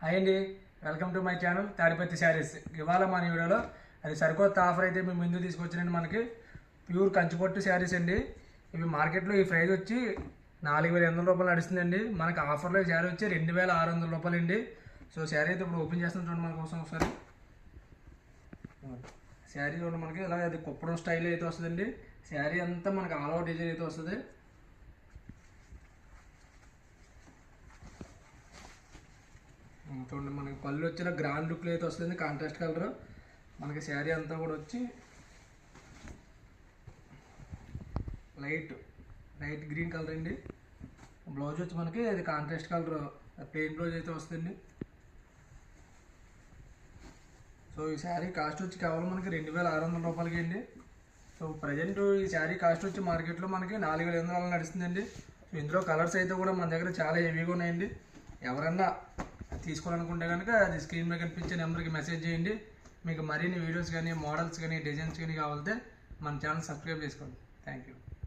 Hi అండి. Welcome to my channel Tadipatri saris. ఇవాళ మన వీడియోలో అది సరికొత్త ఆఫర్ అయితే మేము ముందు తీసుకొచ్చినండి మనకి ప్యూర్ కంచిపట్టు శారీస్ అండి. ఇవి మార్కెట్లో ఈ ప్రైస్ వచ్చి నాలుగు వేల ఎనిమిది రూపాయలు నడుస్తుందండి. మనకి ఆఫర్లో ఈ శారీ వచ్చి రెండు వేల ఆరు వందల రూపాయలు అండి. సో శారీ అయితే ఇప్పుడు ఓపెన్ చేస్తాం చూడండి మన కోసం ఒకసారి. శారీ చూడండి మనకి. ఇలా అది కుప్పడం స్టైల్ అయితే వస్తుందండి. శారీ అంతా మనకి ఆల్ ఓవర్ డిజైన్ అయితే వస్తుంది. చూడండి మనకి పళ్ళు వచ్చిన గ్రాండ్ లుక్లో అయితే వస్తుంది కాంట్రాస్ట్ కలర్ మనకి శారీ అంతా కూడా వచ్చి లైట్ లైట్ గ్రీన్ కలర్ అండి. బ్లౌజ్ వచ్చి మనకి అది కాంట్రాస్ట్ కలర్ ప్లెయిన్ బ్లౌజ్ అయితే వస్తుంది సో ఈ శారీ కాస్ట్ వచ్చి కేవలం మనకి రెండు వేల ఆరు వందల రూపాయలకి అండి. సో ప్రజెంట్ ఈ శారీ కాస్ట్ వచ్చి మార్కెట్లో మనకి నాలుగు వేల ఎనిమిది వందలు నడుస్తుందండి. సో ఇందులో కలర్స్ అయితే కూడా మన దగ్గర చాలా హెవీగా ఉన్నాయండి. ఎవరన్నా తీసుకోవాలనుకుంటే కనుక అది స్క్రీన్ మీద కనిపించే నెంబర్కి మెసేజ్ చేయండి. మీకు మరిన్ని వీడియోస్ కానీ మోడల్స్ కానీ డిజైన్స్ కానీ కావాలంటే మన ఛానల్ సబ్స్క్రైబ్ చేసుకోండి. Thank you